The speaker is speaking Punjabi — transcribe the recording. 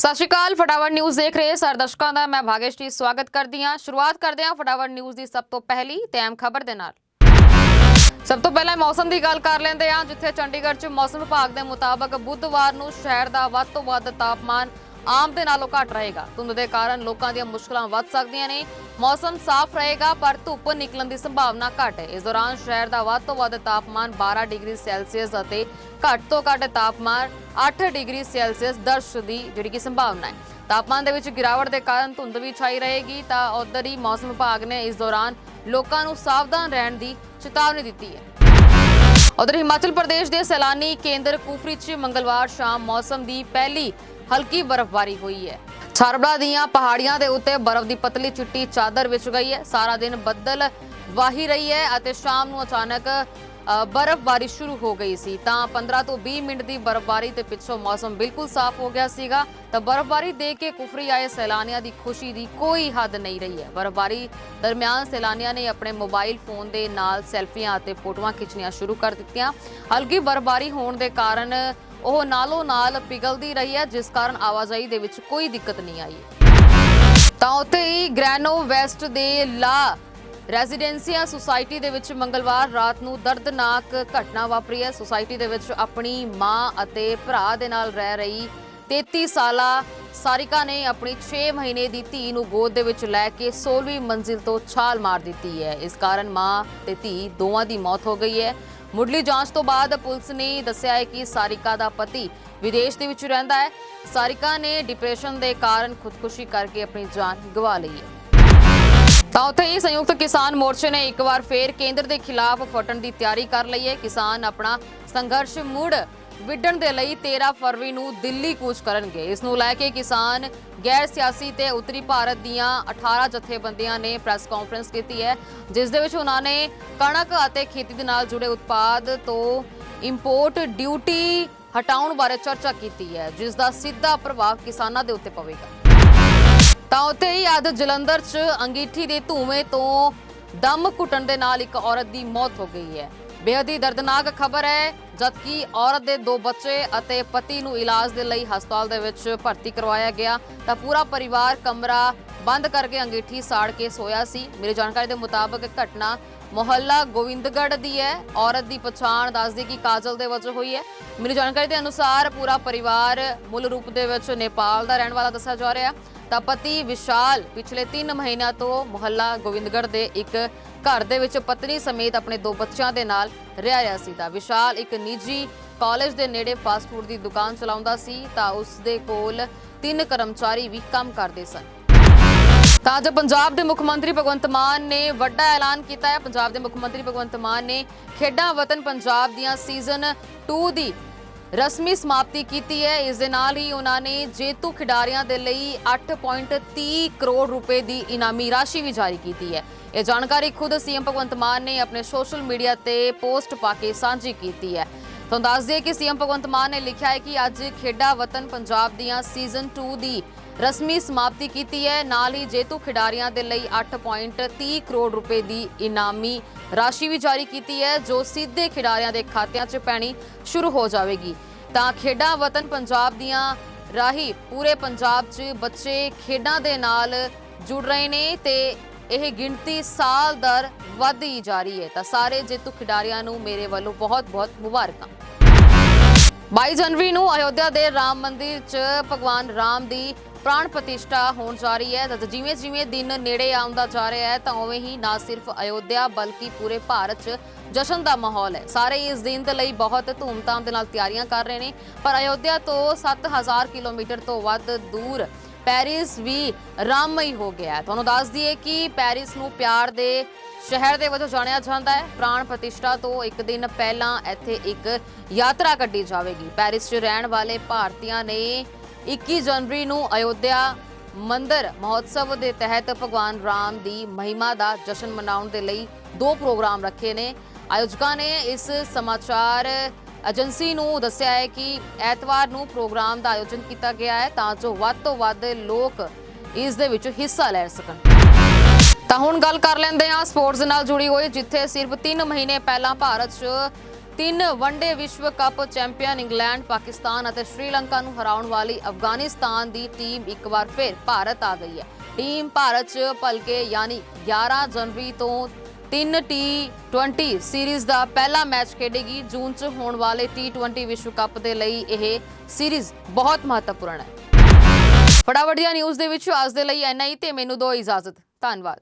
ਸਤਿ ਸ਼੍ਰੀ ਅਕਾਲ ਫਟਾਵਟ ਨਿਊਜ਼ ਦੇਖ ਰਹੇ ਸਾਰੇ ਦਰਸ਼ਕਾਂ ਦਾ, ਮੈਂ ਭਾਗੇਸ਼ ਜੀ ਸਵਾਗਤ ਕਰਦੀ ਹਾਂ। ਸ਼ੁਰੂਆਤ ਕਰਦੇ ਹਾਂ ਫਟਾਫਟ ਨਿਊਜ਼ ਦੀ ਸਭ ਤੋਂ ਪਹਿਲੀ ਤੇ ਅਹਿਮ ਖਬਰ ਦੇ ਨਾਲ। ਸਭ ਤੋਂ ਪਹਿਲਾਂ ਮੌਸਮ ਦੀ ਗੱਲ ਕਰ ਲੈਂਦੇ ਹਾਂ, ਜਿੱਥੇ ਚੰਡੀਗੜ੍ਹ 'ਚ ਮੌਸਮ ਵਿਭਾਗ ਦੇ ਮੁਤਾਬਕ ਬੁੱਧਵਾਰ ਨੂੰ ਸ਼ਹਿਰ ਦਾ ਵੱਧ ਤੋਂ ਵੱਧ ਤਾਪਮਾਨ ਆਮ ਦੇ ਨਾਲੋਂ ਘੱਟ ਰਹੇਗਾ। ਧੁੰਦ ਦੇ ਕਾਰਨ ਲੋਕਾਂ ਦੀਆਂ ਮੁਸ਼ਕਲਾਂ ਵੱਧ ਸਕਦੀਆਂ ਨੇ। ਮੌਸਮ ਸਾਫ਼ ਰਹੇਗਾ, ਪਰ ਧੁੱਪ ਨਿਕਲਣ ਦੀ ਸੰਭਾਵਨਾ ਘੱਟ ਹੈ। ਇਸ ਦੌਰਾਨ ਸ਼ਹਿਰ ਦਾ ਵੱਧ ਤੋਂ ਵੱਧ ਤਾਪਮਾਨ 12 ਡਿਗਰੀ ਸੈਲਸੀਅਸ ਅਤੇ ਘੱਟ ਤੋਂ ਘੱਟ ਤਾਪਮਾਨ 8 ਡਿਗਰੀ ਸੈਲਸੀਅਸ ਦਰਜ ਦੀ ਜਿਹੜੀ ਕਿ ਸੰਭਾਵਨਾ ਹੈ। ਤਾਪਮਾਨ ਦੇ ਵਿੱਚ ਗਿਰਾਵਟ ਦੇ ਕਾਰਨ ਧੁੰਦ ਵੀ ਛਾਈ ਰਹੇਗੀ ਤਾਂ ਉਧਰ ਹੀ ਮੌਸਮ ਵਿਭਾਗ ਨੇ ਇਸ ਦੌਰਾਨ ਲੋਕਾਂ ਨੂੰ ਸਾਵਧਾਨ ਰਹਿਣ ਦੀ ਚੇਤਾਵਨੀ ਦਿੱਤੀ ਹੈ। ਉਧਰ ਹਿਮਾਚਲ ਪ੍ਰਦੇਸ਼ ਦੇ ਸੈਲਾਨੀ ਕੇਂਦਰ ਕੁਫਰੀ 'ਚ ਮੰਗਲਵਾਰ ਸ਼ਾਮ ਮੌਸਮ ਦੀ ਪਹਿਲੀ ਹਲਕੀ ਬਰਫ਼ਬਾਰੀ ਹੋਈ ਹੈ। ਛਰਬੜਾ ਦੀਆਂ ਪਹਾੜੀਆਂ ਦੇ ਉੱਤੇ ਬਰਫ਼ ਦੀ ਪਤਲੀ ਚਿੱਟੀ ਚਾਦਰ ਵਿਛ ਗਈ ਹੈ। ਸਾਰਾ ਦਿਨ ਬੱਦਲ ਵਾਹੀ ਰਹੀ ਹੈ ਅਤੇ ਸ਼ਾਮ ਨੂੰ ਅਚਾਨਕ ਬਰਫ਼ਬਾਰੀ ਸ਼ੁਰੂ ਹੋ ਗਈ ਸੀ। ਤਾਂ 15 ਤੋਂ 20 ਮਿੰਟ ਦੀ ਬਰਫ਼ਬਾਰੀ ਤੇ ਪਿੱਛੋਂ ਮੌਸਮ ਬਿਲਕੁਲ ਸਾਫ਼ ਹੋ ਗਿਆ ਸੀਗਾ। ਤਾਂ ਬਰਫ਼ਬਾਰੀ ਦੇਖ ਕੇ ਕੁਫਰੀ ਆਏ ਸੈਲਾਨੀਆਂ ਦੀ ਖੁਸ਼ੀ ਦੀ ਕੋਈ ਹੱਦ ਨਹੀਂ ਰਹੀ ਹੈ। ਬਰਫ਼ਬਾਰੀ ਦਰਮਿਆਨ ਸੈਲਾਨੀਆਂ ਨੇ ਆਪਣੇ ਮੋਬਾਈਲ ਫੋਨ ਦੇ ਨਾਲ ਸੈਲਫੀਆਂ ਅਤੇ ਫੋਟੋਆਂ ਖਿੱਚਣੀਆਂ ਸ਼ੁਰੂ ਕਰ ਦਿੱਤੀਆਂ। ਹਲਕੀ ਬਰਫ਼ਬਾਰੀ ਹੋਣ ਦੇ ਕਾਰਨ ਉਹ ਨਾਲੋਂ ਨਾਲ ਪਿਘਲਦੀ ਰਹੀ ਹੈ, ਜਿਸ ਕਾਰਨ ਆਵਾਜਾਈ ਦੇ ਵਿੱਚ ਕੋਈ ਦਿੱਕਤ ਨਹੀਂ ਆਈ। ਤਾਂ ਉੱਥੇ ਹੀ ਗ੍ਰੈਨੋ ਵੈਸਟ ਦੇ ਲਾ ਰੈਜ਼ੀਡੈਂਸੀਆ ਸੁਸਾਇਟੀ ਦੇ ਵਿੱਚ ਮੰਗਲਵਾਰ ਰਾਤ ਨੂੰ ਦਰਦਨਾਕ ਘਟਨਾ ਵਾਪਰੀ ਹੈ। ਸੁਸਾਇਟੀ ਦੇ ਵਿੱਚ ਆਪਣੀ ਮਾਂ ਅਤੇ ਭਰਾ ਦੇ ਨਾਲ ਰਹਿ ਰਹੀ 33 ਸਾਲਾ ਸਾਰਿਕਾ ਨੇ ਆਪਣੀ 6 ਮਹੀਨੇ ਦੀ ਧੀ ਨੂੰ ਗੋਦ ਦੇ ਵਿੱਚ ਲੈ ਕੇ 16ਵੀਂ ਮੰਜ਼ਿਲ ਤੋਂ ਛਾਲ ਮਾਰ ਦਿੱਤੀ ਹੈ। ਇਸ ਕਾਰਨ ਮਾਂ ਤੇ ਧੀ ਦੋਵਾਂ ਦੀ ਮੌਤ ਹੋ ਗਈ ਹੈ। ਮੁੱਢਲੀ ਜਾਂਚ ਤੋਂ ਬਾਅਦ ਪੁਲਿਸ ਨੇ ਦੱਸਿਆ ਹੈ ਕਿ ਸਾਰਿਕਾ ਦਾ ਪਤੀ ਵਿਦੇਸ਼ ਦੇ ਵਿੱਚ ਰਹਿੰਦਾ ਹੈ। ਸਾਰਿਕਾ ਨੇ ਡਿਪਰੈਸ਼ਨ ਦੇ ਕਾਰਨ ਖੁਦਕੁਸ਼ੀ ਕਰਕੇ ਆਪਣੀ ਜਾਨ ਗਵਾ ਲਈ ਹੈ। ਤਾਂ ਉੱਥੇ ਹੀ ਸੰਯੁਕਤ ਕਿਸਾਨ ਮੋਰਚੇ ਨੇ ਇੱਕ ਵਾਰ ਫੇਰ ਕੇਂਦਰ ਦੇ ਖਿਲਾਫ ਫਟਣ ਦੀ ਤਿਆਰੀ ਕਰ ਲਈ ਹੈ। ਕਿਸਾਨ ਆਪਣਾ ਸੰਘਰਸ਼ ਮੁੜ ਵਿੱਢਣ ਦੇ ਲਈ 13 ਫਰਵਰੀ ਨੂੰ ਦਿੱਲੀ ਕੂਚ ਕਰਨਗੇ। ਇਸ ਨੂੰ ਲੈ ਕੇ ਕਿਸਾਨ ਗੈਰ ਸਿਆਸੀ ਤੇ ਉੱਤਰੀ ਭਾਰਤ ਦੀਆਂ 18 ਜਥੇਬੰਦੀਆਂ ਨੇ ਪ੍ਰੈਸ ਕਾਨਫਰੰਸ ਕੀਤੀ ਹੈ, ਜਿਸ ਦੇ ਵਿੱਚ ਉਹਨਾਂ ਨੇ ਕਣਕ ਅਤੇ ਖੇਤੀ ਦੇ ਨਾਲ ਜੁੜੇ ਉਤਪਾਦ ਤੋਂ ਇੰਪੋਰਟ ਡਿਊਟੀ ਹਟਾਉਣ ਬਾਰੇ ਚਰਚਾ ਕੀਤੀ ਹੈ, ਜਿਸ ਦਾ ਸਿੱਧਾ ਪ੍ਰਭਾਵ ਕਿਸਾਨਾਂ ਦੇ ਉੱਤੇ ਪਵੇਗਾ। ਤਾਂ ਉੱਥੇ ਹੀ ਅੱਜ ਜਲੰਧਰ 'ਚ ਅੰਗੀਠੀ ਦੇ ਧੂਵੇਂ ਤੋਂ ਦਮ ਘੁੱਟਣ ਦੇ ਨਾਲ ਇੱਕ ਔਰਤ ਦੀ ਮੌਤ ਹੋ ਗਈ ਹੈ। ਬੇਹੱਦ ਹੀ ਦਰਦਨਾਕ ਖਬਰ ਹੈ, ਜਦਕਿ ਔਰਤ ਦੇ ਦੋ ਬੱਚੇ ਅਤੇ ਪਤੀ ਨੂੰ ਇਲਾਜ ਦੇ ਲਈ ਹਸਪਤਾਲ ਦੇ ਵਿੱਚ ਭਰਤੀ ਕਰਵਾਇਆ ਗਿਆ। ਤਾਂ ਪੂਰਾ ਪਰਿਵਾਰ ਕਮਰਾ ਬੰਦ ਕਰਕੇ ਅੰਗੀਠੀ ਸਾੜ ਕੇ ਸੋਇਆ ਸੀ। ਮੇਰੀ ਜਾਣਕਾਰੀ ਦੇ ਮੁਤਾਬਕ ਘਟਨਾ ਮੁਹੱਲਾ ਗੋਵਿੰਦਗੜ੍ਹ ਦੀ ਹੈ। ਔਰਤ ਦੀ ਪਛਾਣ ਦੱਸਦੀ ਕਿ ਕਾਜਲ ਦੇ ਵਜੋਂ ਹੋਈ ਹੈ। ਮੇਰੀ ਜਾਣਕਾਰੀ ਦੇ ਅਨੁਸਾਰ ਪੂਰਾ ਪਰਿਵਾਰ ਮੂਲ ਰੂਪ ਦੇ ਵਿੱਚ ਨੇਪਾਲ ਦਾ ਰਹਿਣ ਵਾਲਾ ਦੱਸਿਆ ਜਾ ਰਿਹਾ। ਤਾਂ ਪਤੀ ਵਿਸ਼ਾਲ ਪਿਛਲੇ 3 ਮਹੀਨਿਆਂ ਤੋਂ ਮੁਹੱਲਾ ਗੋਵਿੰਦਗੜ੍ਹ ਦੇ ਇੱਕ ਘਰ ਦੇ ਵਿੱਚ ਪਤਨੀ ਸਮੇਤ ਆਪਣੇ ਦੋ ਬੱਚਿਆਂ ਦੇ ਨਾਲ ਰਹਿ ਰਿਹਾ ਸੀ। ਤਾਂ ਵਿਸ਼ਾਲ ਇੱਕ ਨਿੱਜੀ ਕਾਲਜ ਦੇ ਨੇੜੇ ਫਾਸਟ ਫੂਡ ਦੀ ਦੁਕਾਨ ਚਲਾਉਂਦਾ ਸੀ ਤਾਂ ਉਸ ਦੇ ਕੋਲ ਤਿੰਨ ਕਰਮਚਾਰੀ ਵੀ ਕੰਮ ਕਰਦੇ ਸਨ। ਤਾਂ ਜੋ ਪੰਜਾਬ ਦੇ ਮੁੱਖ ਮੰਤਰੀ ਭਗਵੰਤ ਮਾਨ ਨੇ ਵੱਡਾ ਐਲਾਨ ਕੀਤਾ ਹੈ। ਪੰਜਾਬ ਦੇ ਮੁੱਖ ਮੰਤਰੀ ਭਗਵੰਤ ਮਾਨ ਨੇ ਖੇਡਾਂ ਵਤਨ ਪੰਜਾਬ ਦੀਆਂ ਸੀਜ਼ਨ 2 ਦੀ ਰਸਮੀ ਸਮਾਪਤੀ ਕੀਤੀ ਹੈ। ਇਸ ਦੇ ਨਾਲ ਹੀ ਉਹਨਾਂ ਨੇ ਜੇਤੂ ਖਿਡਾਰੀਆਂ ਦੇ ਲਈ 8.30 ਕਰੋੜ ਰੁਪਏ ਦੀ ਇਨਾਮੀ ਰਾਸ਼ੀ ਵੀ ਜਾਰੀ ਕੀਤੀ ਹੈ। ਇਹ ਜਾਣਕਾਰੀ ਖੁਦ ਸੀਐਮ ਭਗਵੰਤ ਮਾਨ ਨੇ ਆਪਣੇ ਸੋਸ਼ਲ ਮੀਡੀਆ ਤੇ ਪੋਸਟ ਪਾ ਕੇ ਸਾਂਝੀ ਕੀਤੀ ਹੈ। ਤੁਹਾਨੂੰ ਦੱਸ ਦਈਏ ਕਿ ਸੀਐਮ ਭਗਵੰਤ ਮਾਨ ਨੇ ਲਿਖਿਆ ਹੈ ਕਿ ਅੱਜ ਖੇਡਾਂ ਵਤਨ ਪੰਜਾਬ ਦੀਆਂ ਸੀਜ਼ਨ 2 ਦੀ ਰਸਮੀ ਸਮਾਪਤੀ ਕੀਤੀ ਹੈ। ਨਾਲ ਹੀ ਜੇਤੂ ਖਿਡਾਰੀਆਂ ਦੇ ਲਈ 8.30 ਕਰੋੜ ਰੁਪਏ ਦੀ ਇਨਾਮੀ ਰਾਸ਼ੀ ਵੀ ਜਾਰੀ ਕੀਤੀ ਹੈ, ਜੋ ਸਿੱਧੇ ਖਿਡਾਰੀਆਂ ਦੇ ਖਾਤਿਆਂ 'ਚ ਪੈਣੀ ਸ਼ੁਰੂ ਹੋ ਜਾਵੇਗੀ। ਤਾਂ ਖੇਡਾਂ ਵਤਨ ਪੰਜਾਬ ਦੀਆਂ ਰਾਹੀਂ ਪੂਰੇ ਪੰਜਾਬ 'ਚ ਬੱਚੇ ਖੇਡਾਂ ਦੇ ਨਾਲ ਜੁੜ ਰਹੇ ਨੇ ਤੇ ਇਹ ਗਿਣਤੀ ਸਾਲ ਦਰ ਵਧਦੀ ਜਾ ਰਹੀ ਹੈ। ਤਾਂ ਸਾਰੇ ਜੇਤੂ ਖਿਡਾਰੀਆਂ ਨੂੰ ਮੇਰੇ ਵੱਲੋਂ ਬਹੁਤ-ਬਹੁਤ ਮੁਬਾਰਕਾਂ। 22 ਜਨਵਰੀ ਨੂੰ ਅਯੋਧਿਆ ਦੇ ਰਾਮ ਮੰਦਿਰ 'ਚ ਭਗਵਾਨ ਰਾਮ ਦੀ ਪ੍ਰਾਣ ਪ੍ਰਤਿਸ਼ਠਾ ਹੋਣ ਜਾ ਰਹੀ ਹੈ। ਤਾਂ ਜਿਵੇਂ ਜਿਵੇਂ ਦਿਨ ਨੇੜੇ ਆਉਂਦਾ ਜਾ ਰਿਹਾ ਹੈ, ਤਾਂ ਉਵੇਂ ਹੀ ਨਾ ਸਿਰਫ ਅਯੋਧਿਆ, ਬਲਕਿ ਪੂਰੇ ਭਾਰਤ 'ਚ ਜਸ਼ਨ ਦਾ ਮਾਹੌਲ ਹੈ। ਸਾਰੇ ਇਸ ਦਿਨ ਦੇ ਲਈ ਬਹੁਤ ਧੂਮਧਾਮ ਦੇ ਨਾਲ ਤਿਆਰੀਆਂ ਕਰ ਰਹੇ ਨੇ। ਪਰ ਅਯੋਧਿਆ ਤੋਂ 7000 ਕਿਲੋਮੀਟਰ ਤੋਂ ਵੱਧ ਦੂਰ ਪੈਰਿਸ ਵੀ ਰਾਮਮਈ ਹੋ ਗਿਆ ਤੁਹਾਨੂੰ ਦੱਸ ਦਈਏ ਕਿ ਪੈਰਿਸ ਨੂੰ ਪਿਆਰ ਦੇ ਸ਼ਹਿਰ ਦੇ ਵਜੋਂ ਜਾਣਿਆ ਜਾਂਦਾ ਹੈ। ਪ੍ਰਾਣ ਪ੍ਰਤਿਸ਼ਠਾ ਤੋਂ ਇੱਕ ਦਿਨ ਪਹਿਲਾਂ ਇੱਥੇ ਇੱਕ ਯਾਤਰਾ ਕੱਢੀ ਜਾਵੇਗੀ। ਪੈਰਿਸ 'ਚ ਰਹਿਣ ਵਾਲੇ ਭਾਰਤੀਆਂ ਨੇ 21 ਜਨਵਰੀ ਨੂੰ ਅਯੋਧਿਆ ਮੰਦਰ ਮਹੋਤਸਵ ਦੇ ਤਹਿਤ ਭਗਵਾਨ ਰਾਮ ਦੀ ਮਹਿਮਾ ਦਾ ਜਸ਼ਨ ਮਨਾਉਣ ਦੇ ਲਈ ਦੋ ਪ੍ਰੋਗਰਾਮ ਰੱਖੇ ਨੇ। ਆਯੋਜਕਾਂ ਨੇ ਇਸ ਸਮਾਚਾਰ ਏਜੰਸੀ ਨੂੰ ਦੱਸਿਆ ਹੈ ਕਿ ਐਤਵਾਰ ਨੂੰ ਪ੍ਰੋਗਰਾਮ ਦਾ ਆਯੋਜਨ ਕੀਤਾ ਗਿਆ ਹੈ, ਤਾਂ ਜੋ ਵੱਧ ਤੋਂ ਵੱਧ ਲੋਕ ਇਸ ਦੇ ਵਿੱਚ ਹਿੱਸਾ ਲੈ ਸਕਣ। ਤਾਂ ਹੁਣ ਗੱਲ ਕਰ ਲੈਂਦੇ ਹਾਂ ਸਪੋਰਟਸ ਨਾਲ ਜੁੜੀ ਹੋਈ, ਜਿੱਥੇ ਸਿਰਫ 3 ਮਹੀਨੇ ਪਹਿਲਾਂ ਭਾਰਤ 'ਚ ਤਿੰਨ ਵਨਡੇ ਵਿਸ਼ਵ ਕੱਪ ਚੈਂਪੀਅਨ ਇੰਗਲੈਂਡ, ਪਾਕਿਸਤਾਨ ਅਤੇ ਸ਼੍ਰੀਲੰਕਾ ਨੂੰ ਹਰਾਉਣ ਵਾਲੀ ਅਫਗਾਨਿਸਤਾਨ ਦੀ ਟੀਮ ਇੱਕ ਵਾਰ ਫਿਰ ਭਾਰਤ ਆ ਗਈ ਹੈ। ਟੀਮ ਭਾਰਤ 'ਚ ਭਲਕੇ ਯਾਨੀ 11 ਜਨਵਰੀ ਤੋਂ 3 T20 ਸੀਰੀਜ਼ ਦਾ ਪਹਿਲਾ ਮੈਚ ਖੇਡੇਗੀ। ਜੂਨ 'ਚ ਹੋਣ ਵਾਲੇ T20 ਵਿਸ਼ਵ ਕੱਪ ਦੇ ਲਈ ਇਹ ਸੀਰੀਜ਼ ਬਹੁਤ ਮਹੱਤਵਪੂਰਨ ਹੈ। ਫਟਾਫਟ ਦੀਆਂ ਨਿਊਜ਼ ਦੇ ਵਿੱਚ ਅੱਜ ਦੇ ਲਈ ਇੰਨਾ ਹੀ ਤੇ ਮੈਨੂੰ ਦਿਓ ਇਜਾਜ਼ਤ। ਧੰਨਵਾਦ।